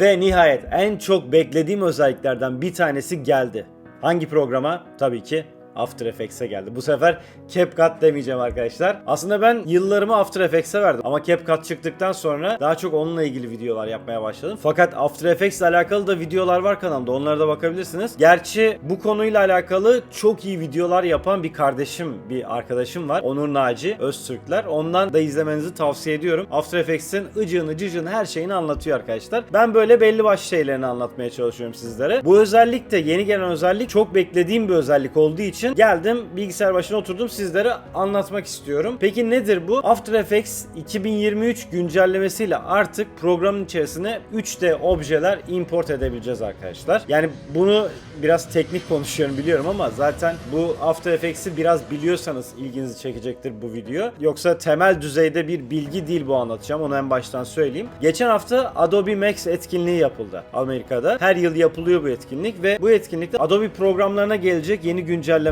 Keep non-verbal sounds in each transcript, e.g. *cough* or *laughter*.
Ve nihayet en çok beklediğim özelliklerden bir tanesi geldi. Hangi programa? Tabii ki After Effects'e geldi. Bu sefer CapCut demeyeceğim arkadaşlar. Aslında ben yıllarımı After Effects'e verdim. Ama CapCut çıktıktan sonra daha çok onunla ilgili videolar yapmaya başladım. Fakat After Effects ile alakalı da videolar var kanalımda. Onlara da bakabilirsiniz. Gerçi bu konuyla alakalı çok iyi videolar yapan bir kardeşim, bir arkadaşım var. Onur Naci Öztürkler. Ondan da izlemenizi tavsiye ediyorum. After Effects'in ıcığını, cıcını her şeyini anlatıyor arkadaşlar. Ben böyle belli başlı şeylerini anlatmaya çalışıyorum sizlere. Bu özellik de yeni gelen özellik çok beklediğim bir özellik olduğu için geldim bilgisayar başına oturdum sizlere anlatmak istiyorum. Peki nedir bu? After Effects 2023 güncellemesiyle artık programın içerisine 3D objeler import edebileceğiz arkadaşlar. Yani bunu biraz teknik konuşuyorum biliyorum ama zaten bu After Effects'i biraz biliyorsanız ilginizi çekecektir bu video. Yoksa temel düzeyde bir bilgi değil bu anlatacağım. Onu en baştan söyleyeyim. Geçen hafta Adobe Max etkinliği yapıldı Amerika'da. Her yıl yapılıyor bu etkinlik ve bu etkinlikte Adobe programlarına gelecek yeni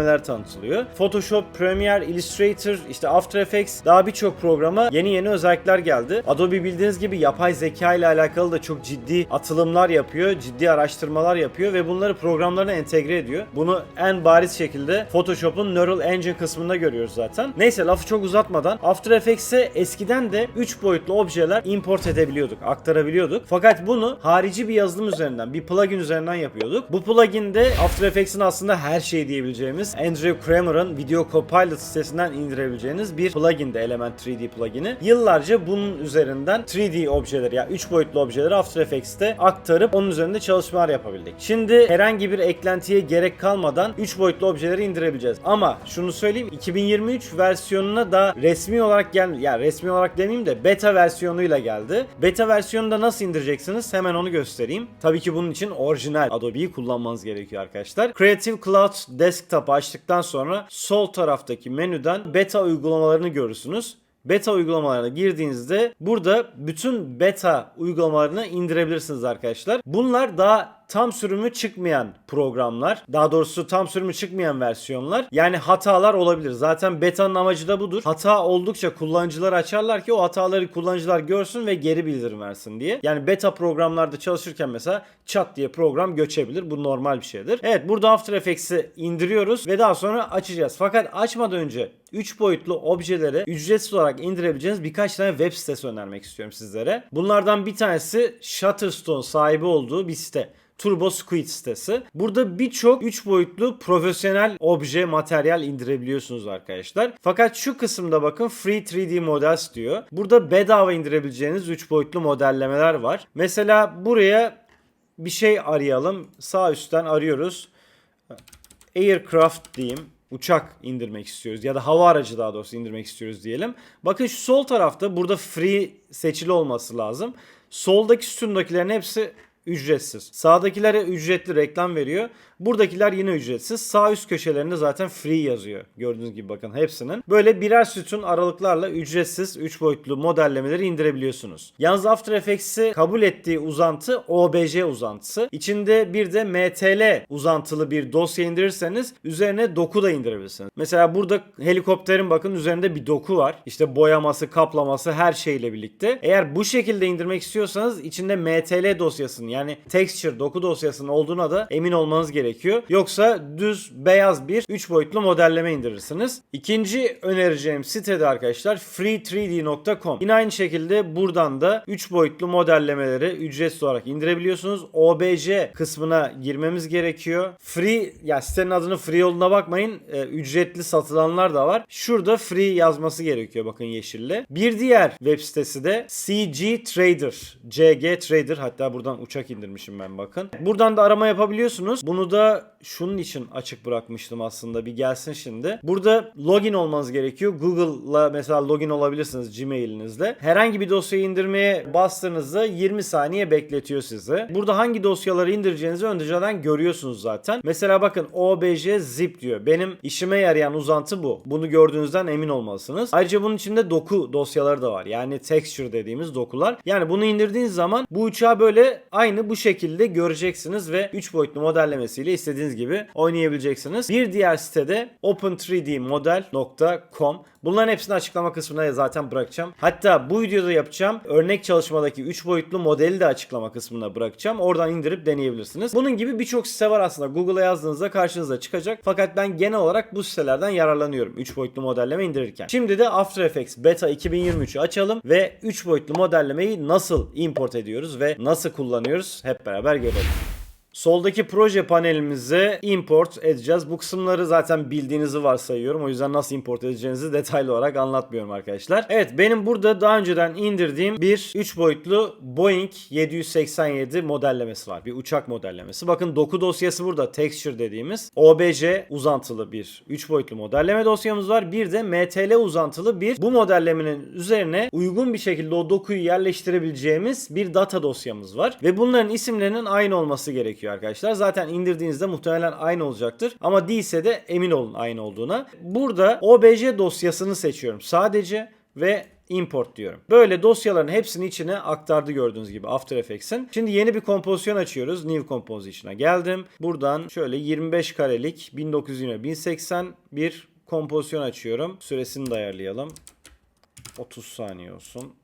güncellemeler tanıtılıyor. Photoshop, Premiere, Illustrator, işte After Effects daha birçok programa yeni yeni özellikler geldi. Adobe bildiğiniz gibi yapay zeka ile alakalı da çok ciddi atılımlar yapıyor, ciddi araştırmalar yapıyor ve bunları programlarına entegre ediyor. Bunu en bariz şekilde Photoshop'un Neural Engine kısmında görüyoruz zaten. Neyse lafı çok uzatmadan After Effects'e eskiden de 3 boyutlu objeler import edebiliyorduk, aktarabiliyorduk. Fakat bunu harici bir yazılım üzerinden, bir plugin üzerinden yapıyorduk. Bu plugin de After Effects'in aslında her şeyi diyebileceğimiz Andrew Kramer'ın Video Copilot sitesinden indirebileceğiniz bir plugin de Element 3D plugin'i. Yıllarca bunun üzerinden 3D objeleri yani 3 boyutlu objeleri After Effects'te aktarıp onun üzerinde çalışmalar yapabildik. Şimdi herhangi bir eklentiye gerek kalmadan 3 boyutlu objeleri indirebileceğiz. Ama şunu söyleyeyim 2023 versiyonuna da resmi olarak gelmedi. Yani resmi olarak demeyeyim de beta versiyonuyla geldi. Beta versiyonunda nasıl indireceksiniz? Hemen onu göstereyim. Tabii ki bunun için orijinal Adobe'yi kullanmanız gerekiyor arkadaşlar. Creative Cloud Desktop'ı açtıktan sonra sol taraftaki menüden beta uygulamalarını görürsünüz. Beta uygulamalarına girdiğinizde burada bütün beta uygulamalarını indirebilirsiniz arkadaşlar. Bunlar daha tam sürümü çıkmayan programlar. Daha doğrusu tam sürümü çıkmayan versiyonlar. Yani hatalar olabilir. Zaten beta'nın amacı da budur. Hata oldukça kullanıcılar açarlar ki o hataları kullanıcılar görsün ve geri bildirim versin diye. Yani beta programlarda çalışırken mesela çat diye program göçebilir. Bu normal bir şeydir. Evet burada After Effects'i indiriyoruz ve daha sonra açacağız. Fakat açmadan önce 3 boyutlu objeleri ücretsiz olarak indirebileceğiniz birkaç tane web sitesi önermek istiyorum sizlere. Bunlardan bir tanesi Shutterstone sahibi olduğu bir site. Turbo Squid sitesi. Burada birçok 3 boyutlu profesyonel obje materyal indirebiliyorsunuz arkadaşlar. Fakat şu kısımda bakın Free 3D Models diyor. Burada bedava indirebileceğiniz 3 boyutlu modellemeler var. Mesela buraya bir şey arayalım. Sağ üstten arıyoruz. Aircraft diyeyim uçak indirmek istiyoruz ya da hava aracı daha doğrusu indirmek istiyoruz diyelim. Bakın şu sol tarafta burada free seçili olması lazım. Soldaki sütundakilerin hepsi ücretsiz. Sağdakilere ücretli reklam veriyor. Buradakiler yine ücretsiz. Sağ üst köşelerinde zaten free yazıyor. Gördüğünüz gibi bakın hepsinin. Böyle birer sütun aralıklarla ücretsiz 3 boyutlu modellemeleri indirebiliyorsunuz. Yalnız After Effects'i kabul ettiği uzantı OBJ uzantısı. İçinde bir de MTL uzantılı bir dosya indirirseniz üzerine doku da indirebilirsiniz. Mesela burada helikopterin bakın üzerinde bir doku var. İşte boyaması, kaplaması her şeyle birlikte. Eğer bu şekilde indirmek istiyorsanız içinde MTL dosyasının yani texture doku dosyasının olduğuna da emin olmanız gerekiyor. Yoksa düz beyaz bir 3 boyutlu modelleme indirirsiniz. İkinci önereceğim sitede arkadaşlar free3d.com. Yine aynı şekilde buradan da 3 boyutlu modellemeleri ücretsiz olarak indirebiliyorsunuz. OBJ kısmına girmemiz gerekiyor. Free ya sitenin adını free olduğuna bakmayın. E, ücretli satılanlar da var. Şurada free yazması gerekiyor bakın yeşille. Bir diğer web sitesi de CG Trader. CG Trader hatta buradan uçak indirmişim ben bakın. Buradan da arama yapabiliyorsunuz. Bunu da şunun için açık bırakmıştım aslında. Bir gelsin şimdi. Burada login olmanız gerekiyor. Google'la mesela login olabilirsiniz Gmail'inizle. Herhangi bir dosyayı indirmeye bastığınızda 20 saniye bekletiyor sizi. Burada hangi dosyaları indireceğinizi önceden görüyorsunuz zaten. Mesela bakın OBJ zip diyor. Benim işime yarayan uzantı bu. Bunu gördüğünüzden emin olmalısınız. Ayrıca bunun içinde doku dosyaları da var. Yani texture dediğimiz dokular. Yani bunu indirdiğiniz zaman bu uçağı böyle aynı bu şekilde göreceksiniz ve 3 boyutlu modellemesiyle istediğiniz gibi oynayabileceksiniz. Bir diğer sitede open3dmodel.com Bunların hepsini açıklama kısmına zaten bırakacağım. Hatta bu videoda yapacağım örnek çalışmadaki 3 boyutlu modeli de açıklama kısmına bırakacağım. Oradan indirip deneyebilirsiniz. Bunun gibi birçok site var aslında. Google'a yazdığınızda karşınıza çıkacak. Fakat ben genel olarak bu sitelerden yararlanıyorum 3 boyutlu modelleme indirirken. Şimdi de After Effects Beta 2023'ü açalım ve 3 boyutlu modellemeyi nasıl import ediyoruz ve nasıl kullanıyoruz hep beraber görelim. Soldaki proje panelimize import edeceğiz. Bu kısımları zaten bildiğinizi varsayıyorum. O yüzden nasıl import edeceğinizi detaylı olarak anlatmıyorum arkadaşlar. Evet benim burada daha önceden indirdiğim bir 3 boyutlu Boeing 787 modellemesi var. Bir uçak modellemesi. Bakın doku dosyası burada texture dediğimiz OBJ uzantılı bir 3 boyutlu modelleme dosyamız var. Bir de MTL uzantılı bir bu modellemenin üzerine uygun bir şekilde o dokuyu yerleştirebileceğimiz bir data dosyamız var. Ve bunların isimlerinin aynı olması gerekiyor arkadaşlar. Zaten indirdiğinizde muhtemelen aynı olacaktır. Ama değilse de emin olun aynı olduğuna. Burada OBJ dosyasını seçiyorum sadece ve import diyorum. Böyle dosyaların hepsini içine aktardı gördüğünüz gibi After Effects'in. Şimdi yeni bir kompozisyon açıyoruz. New Composition'a geldim. Buradan şöyle 25 karelik 1920 1080 bir kompozisyon açıyorum. Süresini de ayarlayalım. 30 saniye olsun.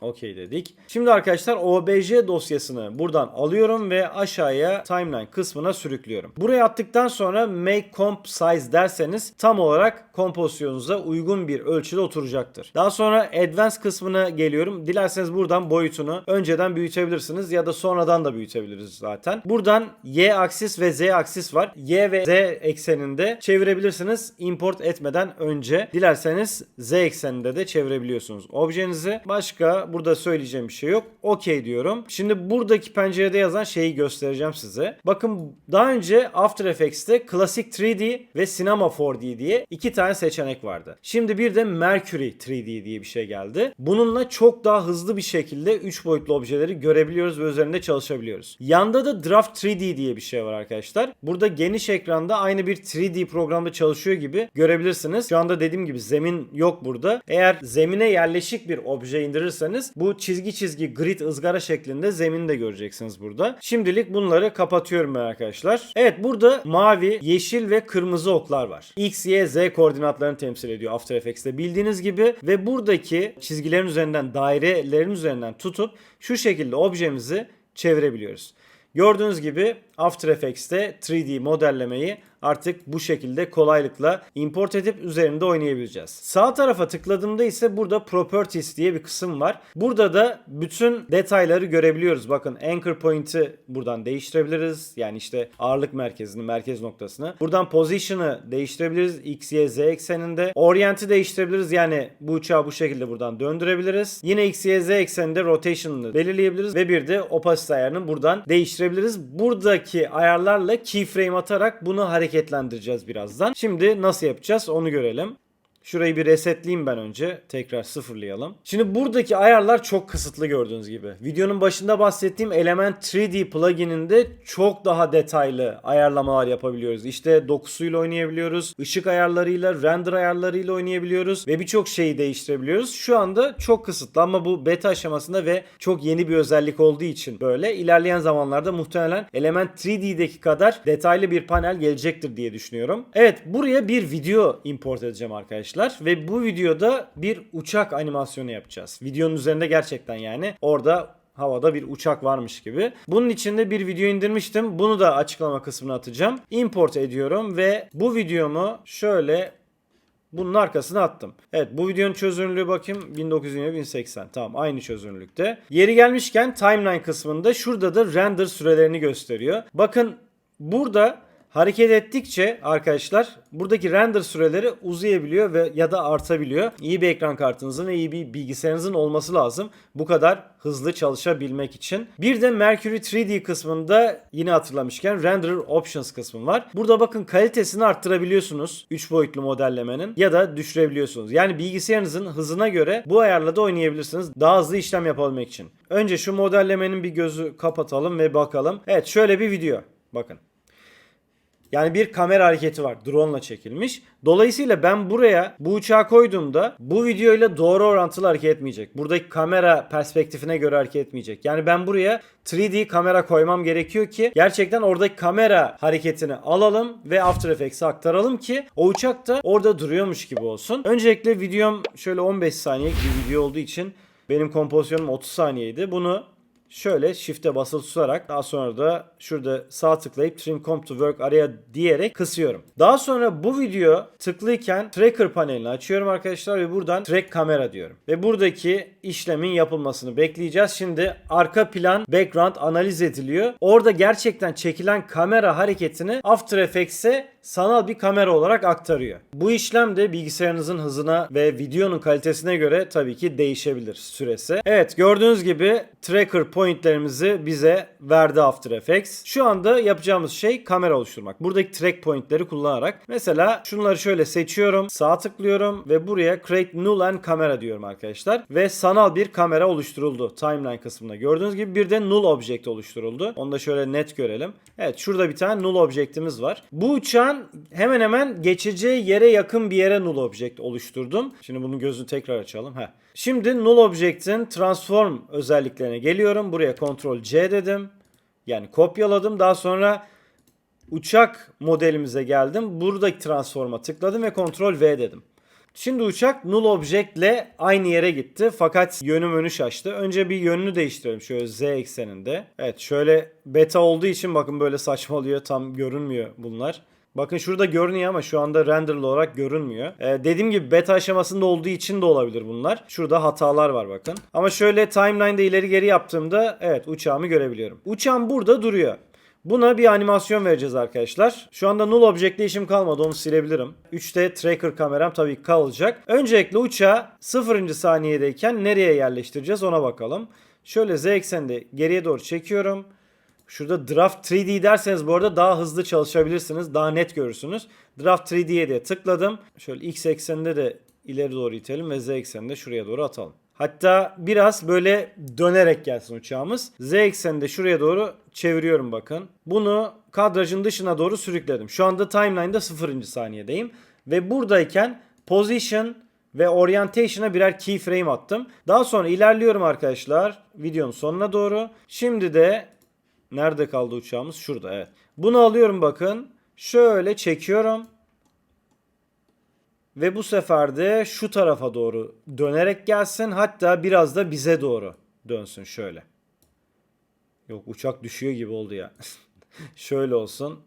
Okey dedik. Şimdi arkadaşlar OBJ dosyasını buradan alıyorum ve aşağıya timeline kısmına sürüklüyorum. Buraya attıktan sonra make comp size derseniz tam olarak kompozisyonunuza uygun bir ölçüde oturacaktır. Daha sonra advanced kısmına geliyorum. Dilerseniz buradan boyutunu önceden büyütebilirsiniz ya da sonradan da büyütebiliriz zaten. Buradan Y aksis ve Z aksis var. Y ve Z ekseninde çevirebilirsiniz import etmeden önce. Dilerseniz Z ekseninde de çevirebiliyorsunuz objenizi. Başka burada söyleyeceğim bir şey yok. Okey diyorum. Şimdi buradaki pencerede yazan şeyi göstereceğim size. Bakın daha önce After Effects'te Classic 3D ve Cinema 4D diye iki tane seçenek vardı. Şimdi bir de Mercury 3D diye bir şey geldi. Bununla çok daha hızlı bir şekilde 3 boyutlu objeleri görebiliyoruz ve üzerinde çalışabiliyoruz. Yanda da Draft 3D diye bir şey var arkadaşlar. Burada geniş ekranda aynı bir 3D programda çalışıyor gibi görebilirsiniz. Şu anda dediğim gibi zemin yok burada. Eğer zemine yerleşik bir obje indirirseniz bu çizgi çizgi grid ızgara şeklinde zemini de göreceksiniz burada. Şimdilik bunları kapatıyorum arkadaşlar. Evet burada mavi, yeşil ve kırmızı oklar var. X, Y, Z koordinatlarını temsil ediyor After Effects'te bildiğiniz gibi ve buradaki çizgilerin üzerinden dairelerin üzerinden tutup şu şekilde objemizi çevirebiliyoruz. Gördüğünüz gibi After Effects'te 3D modellemeyi artık bu şekilde kolaylıkla import edip üzerinde oynayabileceğiz. Sağ tarafa tıkladığımda ise burada Properties diye bir kısım var. Burada da bütün detayları görebiliyoruz. Bakın Anchor Point'i buradan değiştirebiliriz. Yani işte ağırlık merkezini, merkez noktasını. Buradan Position'ı değiştirebiliriz. X, Y, Z ekseninde. Orient'i değiştirebiliriz. Yani bu uçağı bu şekilde buradan döndürebiliriz. Yine X, Y, Z ekseninde Rotation'ını belirleyebiliriz. Ve bir de Opacity ayarını buradan değiştirebiliriz. Buradaki ayarlarla keyframe atarak bunu hareket hareketlendireceğiz birazdan. Şimdi nasıl yapacağız onu görelim. Şurayı bir resetleyeyim ben önce. Tekrar sıfırlayalım. Şimdi buradaki ayarlar çok kısıtlı gördüğünüz gibi. Videonun başında bahsettiğim Element 3D plugininde çok daha detaylı ayarlamalar yapabiliyoruz. İşte dokusuyla oynayabiliyoruz. ışık ayarlarıyla, render ayarlarıyla oynayabiliyoruz. Ve birçok şeyi değiştirebiliyoruz. Şu anda çok kısıtlı ama bu beta aşamasında ve çok yeni bir özellik olduğu için böyle. ilerleyen zamanlarda muhtemelen Element 3D'deki kadar detaylı bir panel gelecektir diye düşünüyorum. Evet buraya bir video import edeceğim arkadaşlar arkadaşlar ve bu videoda bir uçak animasyonu yapacağız. Videonun üzerinde gerçekten yani orada havada bir uçak varmış gibi. Bunun içinde bir video indirmiştim. Bunu da açıklama kısmına atacağım. Import ediyorum ve bu videomu şöyle bunun arkasına attım. Evet bu videonun çözünürlüğü bakayım 1920 1080. Tamam aynı çözünürlükte. Yeri gelmişken timeline kısmında şurada da render sürelerini gösteriyor. Bakın burada Hareket ettikçe arkadaşlar buradaki render süreleri uzayabiliyor ve ya da artabiliyor. İyi bir ekran kartınızın ve iyi bir bilgisayarınızın olması lazım. Bu kadar hızlı çalışabilmek için. Bir de Mercury 3D kısmında yine hatırlamışken Render Options kısmı var. Burada bakın kalitesini arttırabiliyorsunuz 3 boyutlu modellemenin ya da düşürebiliyorsunuz. Yani bilgisayarınızın hızına göre bu ayarla da oynayabilirsiniz. Daha hızlı işlem yapabilmek için. Önce şu modellemenin bir gözü kapatalım ve bakalım. Evet şöyle bir video. Bakın. Yani bir kamera hareketi var. Drone ile çekilmiş. Dolayısıyla ben buraya bu uçağı koyduğumda bu videoyla doğru orantılı hareket etmeyecek. Buradaki kamera perspektifine göre hareket etmeyecek. Yani ben buraya 3D kamera koymam gerekiyor ki gerçekten oradaki kamera hareketini alalım ve After Effects'e aktaralım ki o uçak da orada duruyormuş gibi olsun. Öncelikle videom şöyle 15 saniyelik bir video olduğu için benim kompozisyonum 30 saniyeydi. Bunu şöyle shift'e basılı tutarak daha sonra da şurada sağ tıklayıp trim comp to work araya diyerek kısıyorum. Daha sonra bu video tıklıyken tracker panelini açıyorum arkadaşlar ve buradan track kamera diyorum. Ve buradaki işlemin yapılmasını bekleyeceğiz. Şimdi arka plan background analiz ediliyor. Orada gerçekten çekilen kamera hareketini After Effects'e sanal bir kamera olarak aktarıyor. Bu işlem de bilgisayarınızın hızına ve videonun kalitesine göre tabii ki değişebilir süresi. Evet gördüğünüz gibi tracker pointlerimizi bize verdi After Effects. Şu anda yapacağımız şey kamera oluşturmak. Buradaki track pointleri kullanarak mesela şunları şöyle seçiyorum. Sağ tıklıyorum ve buraya create null and camera diyorum arkadaşlar. Ve sanal bir kamera oluşturuldu timeline kısmında. Gördüğünüz gibi bir de null object oluşturuldu. Onu da şöyle net görelim. Evet şurada bir tane null object'imiz var. Bu uçağın hemen hemen geçeceği yere yakın bir yere null object oluşturdum. Şimdi bunun gözünü tekrar açalım. Heh. Şimdi null object'in transform özelliklerine geliyorum. Buraya Ctrl C dedim. Yani kopyaladım. Daha sonra uçak modelimize geldim. Buradaki transforma tıkladım ve Ctrl V dedim. Şimdi uçak null object ile aynı yere gitti fakat yönüm önü şaştı. Önce bir yönünü değiştirelim şöyle z ekseninde. Evet şöyle beta olduğu için bakın böyle saçmalıyor tam görünmüyor bunlar. Bakın şurada görünüyor ama şu anda renderlı olarak görünmüyor. Ee, dediğim gibi beta aşamasında olduğu için de olabilir bunlar. Şurada hatalar var bakın. Ama şöyle timeline'da ileri geri yaptığımda evet uçağımı görebiliyorum. Uçağım burada duruyor. Buna bir animasyon vereceğiz arkadaşlar. Şu anda null object'te işim kalmadı onu silebilirim. 3D tracker kameram tabii kalacak. Öncelikle uçağı 0. saniyedeyken nereye yerleştireceğiz ona bakalım. Şöyle z ekseninde geriye doğru çekiyorum. Şurada Draft 3D derseniz bu arada daha hızlı çalışabilirsiniz. Daha net görürsünüz. Draft 3D'ye de tıkladım. Şöyle x ekseninde de ileri doğru itelim ve z ekseninde şuraya doğru atalım. Hatta biraz böyle dönerek gelsin uçağımız. Z ekseninde şuraya doğru çeviriyorum bakın. Bunu kadrajın dışına doğru sürükledim. Şu anda timeline'da 0. saniyedeyim. Ve buradayken position ve orientation'a birer keyframe attım. Daha sonra ilerliyorum arkadaşlar videonun sonuna doğru. Şimdi de nerede kaldı uçağımız? Şurada evet. Bunu alıyorum bakın. Şöyle çekiyorum. Ve bu sefer de şu tarafa doğru dönerek gelsin. Hatta biraz da bize doğru dönsün şöyle. Yok uçak düşüyor gibi oldu ya. *laughs* şöyle olsun.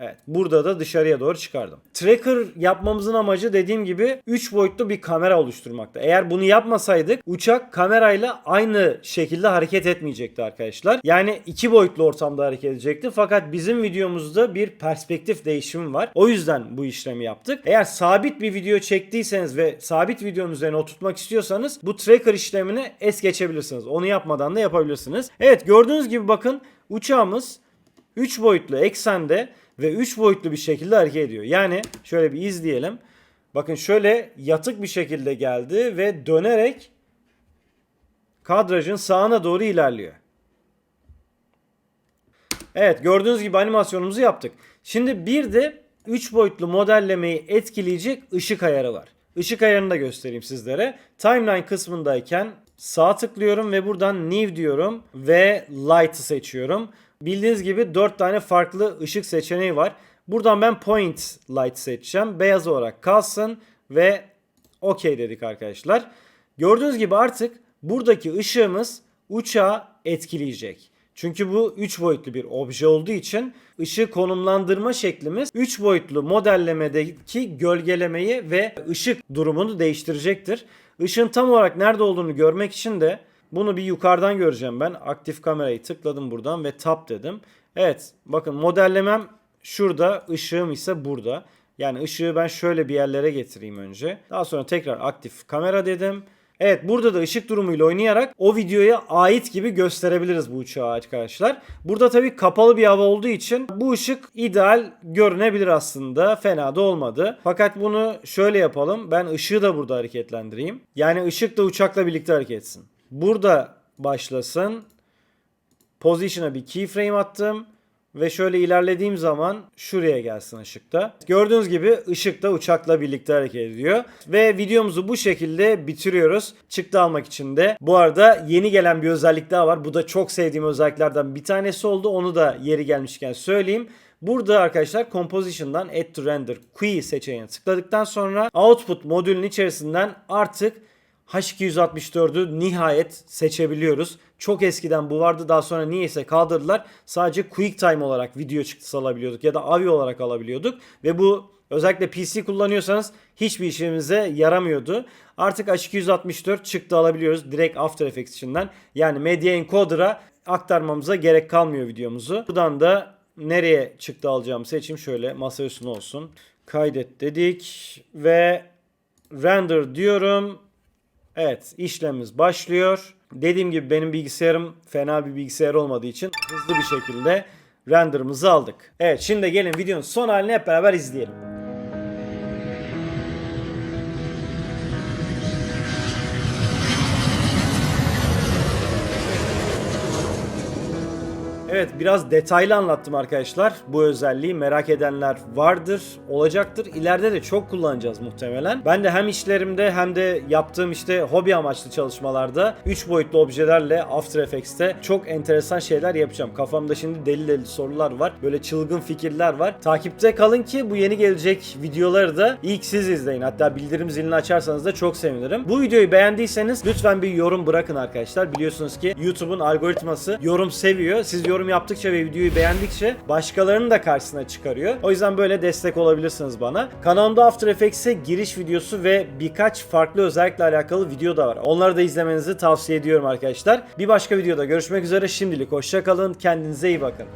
Evet. Burada da dışarıya doğru çıkardım. Tracker yapmamızın amacı dediğim gibi 3 boyutlu bir kamera oluşturmakta. Eğer bunu yapmasaydık uçak kamerayla aynı şekilde hareket etmeyecekti arkadaşlar. Yani 2 boyutlu ortamda hareket edecekti. Fakat bizim videomuzda bir perspektif değişimi var. O yüzden bu işlemi yaptık. Eğer sabit bir video çektiyseniz ve sabit videonun üzerine oturtmak istiyorsanız bu tracker işlemini es geçebilirsiniz. Onu yapmadan da yapabilirsiniz. Evet gördüğünüz gibi bakın uçağımız 3 boyutlu eksende ve 3 boyutlu bir şekilde hareket ediyor. Yani şöyle bir izleyelim. Bakın şöyle yatık bir şekilde geldi ve dönerek kadrajın sağına doğru ilerliyor. Evet gördüğünüz gibi animasyonumuzu yaptık. Şimdi bir de 3 boyutlu modellemeyi etkileyecek ışık ayarı var. Işık ayarını da göstereyim sizlere. Timeline kısmındayken sağ tıklıyorum ve buradan New diyorum ve Light'ı seçiyorum. Bildiğiniz gibi 4 tane farklı ışık seçeneği var. Buradan ben Point Light seçeceğim. Beyaz olarak kalsın ve OK dedik arkadaşlar. Gördüğünüz gibi artık buradaki ışığımız uçağı etkileyecek. Çünkü bu 3 boyutlu bir obje olduğu için ışığı konumlandırma şeklimiz 3 boyutlu modellemedeki gölgelemeyi ve ışık durumunu değiştirecektir. Işığın tam olarak nerede olduğunu görmek için de bunu bir yukarıdan göreceğim ben. Aktif kamerayı tıkladım buradan ve tap dedim. Evet bakın modellemem şurada, ışığım ise burada. Yani ışığı ben şöyle bir yerlere getireyim önce. Daha sonra tekrar aktif kamera dedim. Evet burada da ışık durumuyla oynayarak o videoya ait gibi gösterebiliriz bu uçağı arkadaşlar. Burada tabii kapalı bir hava olduğu için bu ışık ideal görünebilir aslında. Fena da olmadı. Fakat bunu şöyle yapalım. Ben ışığı da burada hareketlendireyim. Yani ışık da uçakla birlikte hareket etsin. Burada başlasın. Position'a bir keyframe attım. ve şöyle ilerlediğim zaman şuraya gelsin ışıkta. Gördüğünüz gibi ışıkta uçakla birlikte hareket ediyor. Ve videomuzu bu şekilde bitiriyoruz. Çıktı almak için de. Bu arada yeni gelen bir özellik daha var. Bu da çok sevdiğim özelliklerden bir tanesi oldu. Onu da yeri gelmişken söyleyeyim. Burada arkadaşlar Composition'dan Add to Render Queue seçeneğine tıkladıktan sonra Output modülün içerisinden artık H264'ü nihayet seçebiliyoruz. Çok eskiden bu vardı daha sonra niyeyse kaldırdılar. Sadece QuickTime olarak video çıktısı alabiliyorduk ya da AVI olarak alabiliyorduk. Ve bu özellikle PC kullanıyorsanız hiçbir işimize yaramıyordu. Artık H264 çıktı alabiliyoruz direkt After Effects içinden. Yani Media Encoder'a aktarmamıza gerek kalmıyor videomuzu. Buradan da nereye çıktı alacağımı seçeyim. Şöyle masa üstüne olsun. Kaydet dedik ve render diyorum. Evet işlemimiz başlıyor. Dediğim gibi benim bilgisayarım fena bir bilgisayar olmadığı için hızlı bir şekilde renderımızı aldık. Evet şimdi gelin videonun son halini hep beraber izleyelim. Evet biraz detaylı anlattım arkadaşlar. Bu özelliği merak edenler vardır, olacaktır. İleride de çok kullanacağız muhtemelen. Ben de hem işlerimde hem de yaptığım işte hobi amaçlı çalışmalarda 3 boyutlu objelerle After Effects'te çok enteresan şeyler yapacağım. Kafamda şimdi deli deli sorular var. Böyle çılgın fikirler var. Takipte kalın ki bu yeni gelecek videoları da ilk siz izleyin. Hatta bildirim zilini açarsanız da çok sevinirim. Bu videoyu beğendiyseniz lütfen bir yorum bırakın arkadaşlar. Biliyorsunuz ki YouTube'un algoritması yorum seviyor. Siz yorum yaptıkça ve videoyu beğendikçe başkalarının da karşısına çıkarıyor. O yüzden böyle destek olabilirsiniz bana. Kanalımda After Effects'e giriş videosu ve birkaç farklı özellikle alakalı video da var. Onları da izlemenizi tavsiye ediyorum arkadaşlar. Bir başka videoda görüşmek üzere. Şimdilik hoşça kalın. Kendinize iyi bakın.